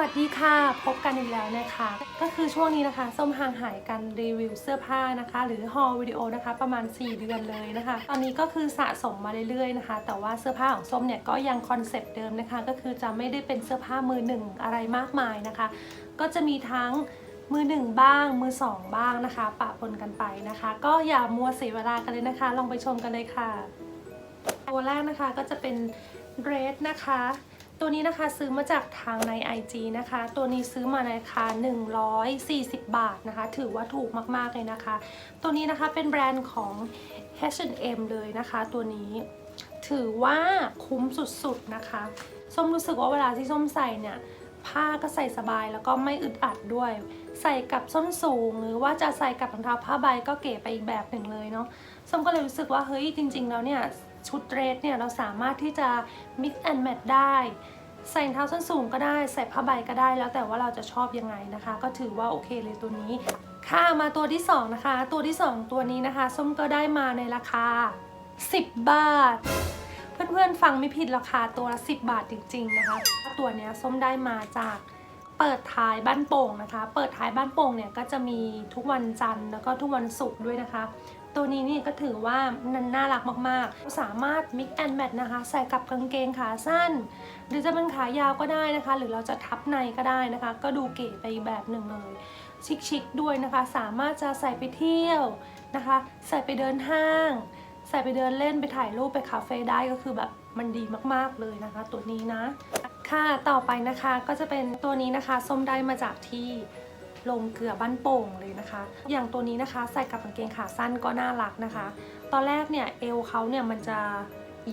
วัสดีค่ะ พบกันอีกแล้วนะคะ ก็คือช่วงนี้นะคะ ส้มห่างหายกันรีวิวเสื้อผ้านะคะ หรือฮอลวิดีโอนะคะ ประมาณ 4 เดือนเลยนะคะ ตอนนี้ก็คือสะสมมาเรื่อยๆนะคะ แต่ว่าเสื้อผ้าของส้มเนี่ยก็ยังคอนเซปต์เดิมนะคะ ก็คือจะไม่ได้เป็นเสื้อผ้ามือหนึ่งอะไรมากมายนะคะ ก็จะมีทั้งมือหนึ่งบ้าง มือสองบ้างนะคะ ปะปนกันไปนะคะ ก็อย่ามัวเสียเวลากันเลยนะคะ ลองไปชมกันเลยค่ะ ตัวแรกนะคะก็จะเป็นเดรสนะคะ ตัวนี้นะคะซื้อมาจากทางใน IG นะคะ ตัวนี้ซื้อมาในราคา 140 บาทนะคะ ถือว่าถูกมากๆเลยนะคะ ตัวนี้นะคะเป็นแบรนด์ของ H&M เลยนะคะ ตัวนี้ถือว่าคุ้มสุดๆนะคะ ส้มรู้สึกว่าเวลาที่ส้มใส่เนี่ย ผ้าก็ใส่สบายแล้วก็ไม่อึดอัดด้วย ใส่กับส้นสูง หรือว่าจะใส่กับรองเท้าผ้าใบก็เก๋ไปอีกแบบหนึ่งเลยเนาะ ส้มก็เลยรู้สึกว่าเฮ้ยจริง ๆ แล้วเนี่ย ชุดเดรสเนี่ยเราสามารถที่จะ mix and match ได้ ใส่เท้าส้นสูงก็ได้ ใส่ผ้าใบก็ได้ แล้วแต่ว่าเราจะชอบยังไงนะคะ ก็ถือว่าโอเคเลยตัวนี้ ค่ะมาตัวที่สองนะคะ ตัวที่สองตัวนี้นะคะส้มก็ได้มาในราคา 10 บาทเพื่อนๆฟังไม่ผิดราคาตัวละ10 บาทจริง ๆ นะคะ ตัวเนี้ยส้มได้มาจากเปิดท้ายบ้านโป่งนะคะ เปิดท้ายบ้านโป่งเนี่ยก็จะมีทุกวันจันทร์แล้วก็ทุกวันศุกร์ด้วยนะคะ ตัวนี้นี่ก็ถือว่านันน่ารักมากๆ สามารถ mix and match นะคะ ใส่กับกางเกงขาสั้น หรือจะเป็นขายาวก็ได้นะคะ หรือเราจะทับในก็ได้นะคะ ก็ดูเก๋ไปแบบหนึ่งเลย ชิคๆด้วยนะคะ สามารถจะใส่ไปเที่ยวนะคะ ใส่ไปเดินห้าง ใส่ไปเดินเล่นไปถ่ายรูปไปคาเฟ่ได้ก็คือแบบมันดีมากๆเลยนะคะ ตัวนี้นะ ค่ะต่อไปนะคะก็จะเป็นตัวนี้นะคะส้มได้มาจากที่ ลงเกลือบ้านโป่งเลยนะคะ อย่างตัวนี้นะคะใส่กับกางเกงขาสั้นก็น่ารักนะคะ ตอนแรกเนี่ยเอวเขาเนี่ยมันจะ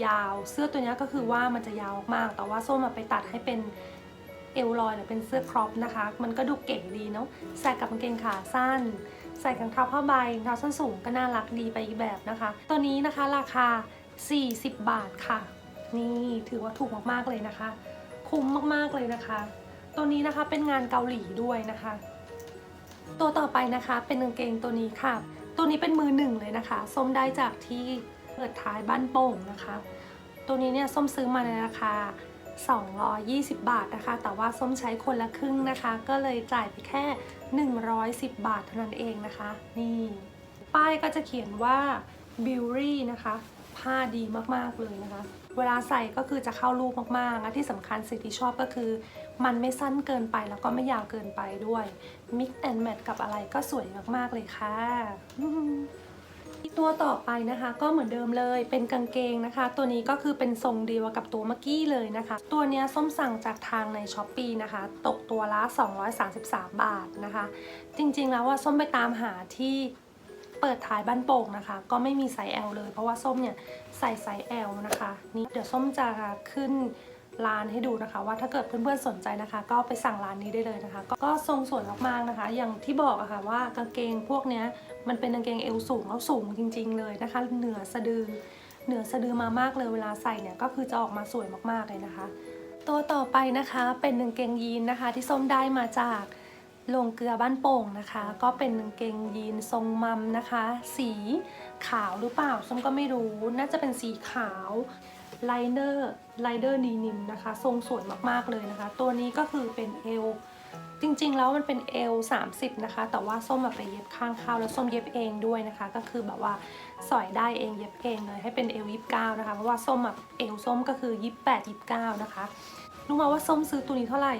ยาวเสื้อตัวนี้ก็คือว่ามันจะยาวมากแต่ว่าส้มมาไปตัดให้เป็นเอวลอยหรือเป็นเสื้อครอปนะคะ มันก็ดูเก๋ดีเนาะใส่กับกางเกงขาสั้น ใส่กางเท้าผ้าใบรองเท้าส้นสูงก็น่ารักดีไปอีกแบบนะคะ ตัวนี้นะคะราคา 40 บาทค่ะ นี่ถือว่าถูกมากๆเลยนะคะ คุ้มมากๆเลยนะคะ ตัวนี้นะคะเป็นงานเกาหลีด้วยนะคะ ตัวต่อไปนะคะเป็นกางเกงตัวนี้ค่ะ ตัวนี้เป็นมือหนึ่งเลยนะคะ ส้มได้จากที่เปิดท้ายบ้านโป่งนะคะ ตัวนี้เนี่ยส้มซื้อมาในราคา 220 บาทนะคะ แต่ว่าส้มใช้คนละครึ่งนะคะ ก็เลยจ่ายไปแค่ 110 บาทเท่านั้นเองนะคะ นี่ ป้ายก็จะเขียนว่า b i w r y นะคะ ผ้าดีมากๆเลยนะคะ เวลาใส่ก็คือจะเข้ารูปมากๆและที่สำคัญสิ่งที่ชอบก็คือ มันไม่สั้นเกินไปแล้วก็ไม่ยาวเกินไปด้วย mix and match กับอะไรก็สวยมากๆเลยค่ะตัวต่อไปนะคะก็เหมือนเดิมเลยเป็นกางเกงนะคะ ตัวนี้ก็คือเป็นทรงเดียวกับตัวเมื่อกี้เลยนะคะ ตัวนี้ส้มสั่งจากทางในช้อปปีนะคะ ตกตัวละ 233 บาทนะคะ จริงๆแล้วว่าส้มไปตามหาที่ เปิดท้ายบ้านโป่งนะคะ ก็ไม่มีไซส์ L เลย เพราะว่าส้มเนี่ยใส่ไซส์ L นะคะนี่เดี๋ยวส้มจะขึ้นร้านให้ดูนะคะ ว่าถ้าเกิดเพื่อนๆสนใจนะคะ ก็ไปสั่งร้านนี้ได้เลยนะคะ ก็ทรงสวยมากๆนะคะ อย่างที่บอกอะค่ะว่ากางเกงพวกเนี้ยมันเป็นกางเกงเอวสูงแล้วสูงจริง ๆ เลยนะคะ เหนือสะดือเหนือสะดือมามากเลยเวลาใส่เนี่ยก็คือจะออกมาสวยมากๆเลยนะคะ ตัวต่อไปนะคะเป็นกางเกงยีนนะคะ ที่ส้มได้มาจาก โรงเกลือบ้านโป่งนะคะ ก็เป็นกางเกงยีนทรงมัมนะคะ สีขาวหรือเปล่าส้มก็ไม่รู้ น่าจะเป็นสีขาวไลเนอร์ไลเดอร์ดีนิมนะคะ ทรงสวยมากๆเลยนะคะ ตัวนี้ก็คือเป็นเอวจริงๆ แล้วมันเป็นเอล30 นะคะ แต่ว่าส้มแบบไปเย็บข้างเข้าแล้วส้มเย็บเองด้วยนะคะ ก็คือแบบว่าสอยได้เองเย็บเองเลยให้เป็นเอล29นะคะ เพราะว่าส้มแบบเอลส้มก็คือ 28 29 นะคะ รู้มาว่าส้มซื้อตัวนี้เท่าไหร่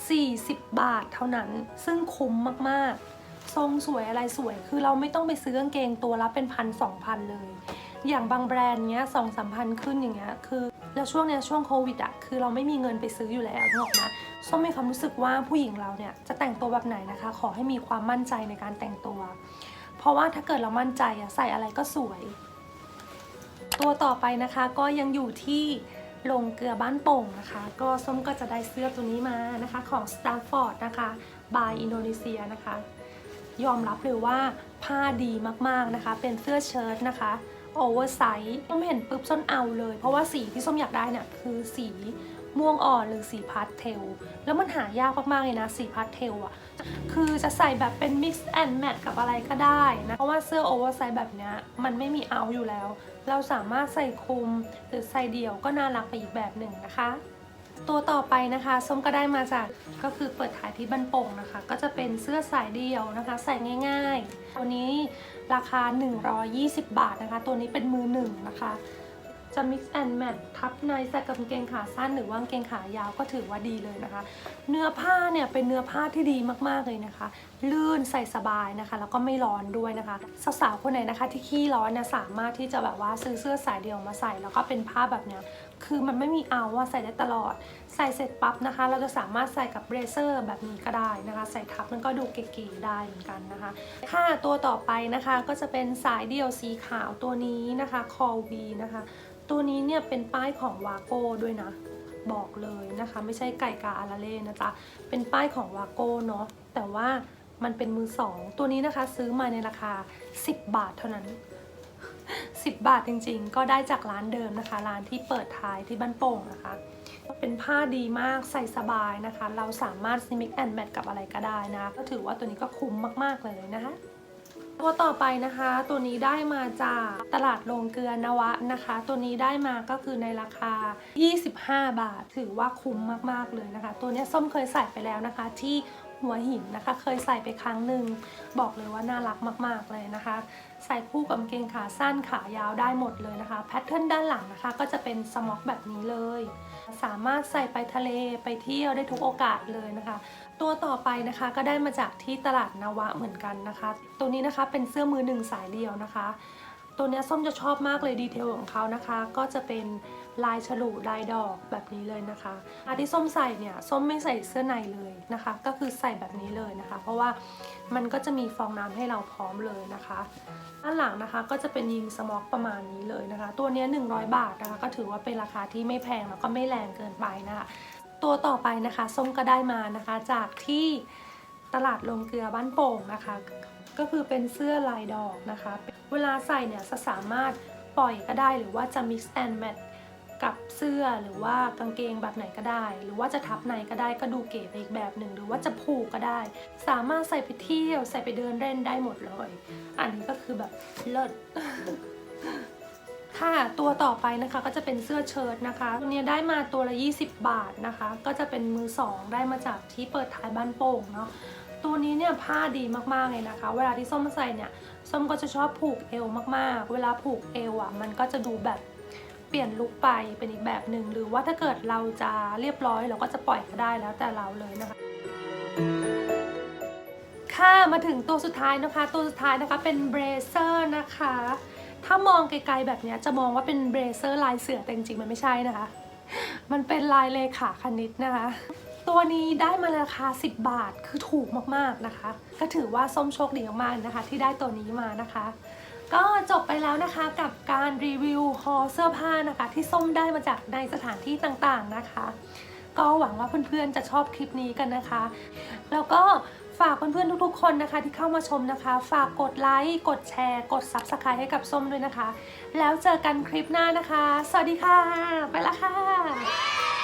40 บาทเท่านั้น ซึ่งคุ้มมากๆ ทรงสวยอะไรสวย คือเราไม่ต้องไปซื้อกางเกงตัวละเป็นพันสองพันเลย อย่างบางแบรนด์เนี้ยสองสามพันขึ้นอย่างเงี้ย คือ แล้วช่วงเนี้ยช่วงโควิดอะคือเราไม่มีเงินไปซื้ออยู่แล้วนึกอกไหมส้มมีความรู้สึกว่าผู้หญิงเราเนี่ยจะแต่งตัวแบบไหนนะคะ ขอให้มีความมั่นใจในการแต่งตัว เพราะว่าถ้าเกิดเรามั่นใจอะใส่อะไรก็สวย ตัวต่อไปนะคะก็ยังอยู่ที่ ลงเกลือบ้านโป่งนะคะ ก็ส้มก็จะได้เสื้อตัวนี้มานะคะของ Stanford นะคะบายอินโดนีเซียนะคะ ยอมรับเลยว่าผ้าดีมากๆนะคะ เป็นเสื้อเชิ้ตนะคะโอเวอร์ไซส์ส้มเห็นปุ๊บส้มเอาเลย เพราะว่าสีที่ส้มอยากได้เนี่ยคือสี ม่วงอ่อนหรือสีพาสเทล แล้วมันหายากมากๆเลยนะสีพาสเทลอะคือจะใส่แบบเป็น mix and match กับอะไรก็ได้นะ เพราะว่าเสื้อโอเวอร์ไซส์แบบเนี้ยมันไม่มีเอาอยู่แล้ว เราสามารถใส่คลุมหรือใส่เดี่ยวก็น่ารักไปอีกแบบหนึ่งนะคะ ตัวต่อไปนะคะส้มก็ได้มาจากก็คือเปิดขายที่บ้านโป่งนะคะ ก็จะเป็นเสื้อสายเดี่ยวนะคะ ใส่ง่ายๆตัวนี้ราคา 120 บาทนะคะ ตัวนี้เป็นมือหนึ่งนะคะ จะ mix and match ทับในใส่กับกางเกงขาสั้นหรือว่ากางเกงขายาวก็ถือว่าดีเลยนะคะ เนื้อผ้าเนี่ยเป็นเนื้อผ้าที่ดีมากๆเลยนะคะ ลื่นใส่สบายนะคะ แล้วก็ไม่ร้อนด้วยนะคะสาวๆคนไหนนะคะที่ขี้ร้อนเนี่ยสามารถที่จะแบบว่าซื้อเสื้อสายเดี่ยวมาใส่ แล้วก็เป็นผ้าแบบเนี้ย คือมันไม่มีเอาว่าใส่ได้ตลอด ใส่เสร็จปั๊บนะคะ เราจะสามารถใส่กับเบรเซอร์แบบนี้ก็ได้นะคะ ใส่ทับมันก็ดูเก๋ๆได้เหมือนกันนะคะ ค่ะตัวต่อไปนะคะก็จะเป็นสายเดี่ยวสีขาวตัวนี้นะคะคอวีนะคะ ตัวนี้เนี่ยเป็นป้ายของวาโก้ด้วยนะ บอกเลยนะคะ ไม่ใช่ไก่กาอาราเล่นะจ๊ะเป็นป้ายของวาโก้เนาะแต่ว่ามันเป็นมือสองตัวนี้นะคะซื้อมาในราคา 10 บาทเท่านั้น 10บาทจริงๆ ก็ได้จากร้านเดิมนะคะ ร้านที่เปิดท้ายที่บ้านโป่งนะคะ เป็นผ้าดีมากใส่สบายนะคะ เราสามารถซิมิกแอนแมทกับอะไรก็ได้นะ ก็ถือว่าตัวนี้ก็คุ้มมากๆเลยนะคะตัวต่อไปนะคะ ตัวนี้ได้มาจากตลาดโรงเกลือนวะนะคะ ตัวนี้ได้มาก็คือในราคา 25 บาท ถือว่าคุ้มมากๆเลยนะคะ ตัวนี้ส้มเคยใส่ไปแล้วนะคะ ที่หัวหินนะคะ เคยใส่ไปครั้งหนึ่งบอกเลยว่าน่ารักมาก ๆเลยนะคะ ใส่คู่กับกางเกงขาสั้นขายาวได้หมดเลยนะคะ แพทเทิร์นด้านหลังนะคะ ก็จะเป็นสม็อกแบบนี้เลย สามารถใส่ไปทะเลไปเที่ยวได้ทุกโอกาสเลยนะคะ ตัวต่อไปนะคะก็ได้มาจากที่ตลาดนวะเหมือนกันนะคะ ตัวนี้นะคะเป็นเสื้อมือหนึ่งสายเดียวนะคะ ตัวนี้ส้มจะชอบมากเลยดีเทลของเขานะคะ ก็จะเป็นลายฉลุลายดอกแบบนี้เลยนะคะอาที่ส้มใส่เนี่ยส้มไม่ใส่เสื้อในเลยนะคะ ก็คือใส่แบบนี้เลยนะคะ เพราะว่ามันก็จะมีฟองน้ำให้เราพร้อมเลยนะคะด้านหลังนะคะก็จะเป็นยิงสมอกประมาณนี้เลยนะคะ ตัวนี้ 100 บาทนะคะ ก็ถือว่าเป็นราคาที่ไม่แพงแล้วก็ไม่แรงเกินไปนะคะตัวต่อไปนะคะส้มก็ได้มานะคะ จากที่ตลาดลงเกลือบ้านโป่งนะคะ ก็คือเป็นเสื้อลายดอกนะคะ เวลาใส่เนี่ยจะสามารถปล่อยก็ได้หรือว่าจะ mix and match กับเสื้อหรือว่ากางเกงแบบไหนก็ได้ หรือว่าจะทับในก็ได้ก็ดูเก๋ไปอีกแบบหนึ่งหรือว่าจะผูกก็ได้ สามารถใส่ไปเที่ยวใส่ไปเดินเล่นได้หมดเลย อันนี้ก็คือแบบเลิศค่ะตัวต่อไปนะคะก็จะเป็นเสื้อเชิ้ตนะคะตัวนี้ได้มาตัวละ 20 บาทนะคะ ก็จะเป็นมือสองได้มาจากที่เปิดท้ายบ้านโป่งเนาะ ตัวนี้เนี่ยผ้าดีมากๆเลยนะคะ เวลาที่ส้มใส่เนี่ยส้มก็จะชอบผูกเอวมากๆ เวลาผูกเอวอะมันก็จะดูแบบเปลี่ยนลุคไปเป็นอีกแบบหนึ่งหรือว่าถ้าเกิดเราจะเรียบร้อยเราก็จะปล่อยก็ได้แล้วแต่เราเลยนะคะค่ะมาถึงตัวสุดท้ายนะคะ ตัวสุดท้ายนะคะเป็นเบรเซอร์นะคะ ถ้ามองไกลๆแบบนี้จะมองว่าเป็นเบรเซอร์ลายเสือแต่จริงๆมันไม่ใช่นะคะ มันเป็นลายเลขาคณิตนะคะ ตัวนี้ได้มาราคา 10 บาทคือถูกมากๆนะคะ ก็ถือว่าส้มโชคดีมากๆนะคะ ที่ได้ตัวนี้มานะคะ ก็จบไปแล้วนะคะกับการรีวิวฮอเสื้อผ้านะคะ ที่ส้มได้มาจากในสถานที่ต่างๆนะคะ ก็หวังว่าเพื่อนๆจะชอบคลิปนี้กันนะคะ แล้วก็ฝากเพื่อนๆทุกๆคนนะคะที่เข้ามาชมนะคะ ฝากกดไลค์กดแชร์ กด Subscribe ให้กับส้มด้วยนะคะ แล้วเจอกันคลิปหน้านะคะ สวัสดีค่ะ ไปละค่ะ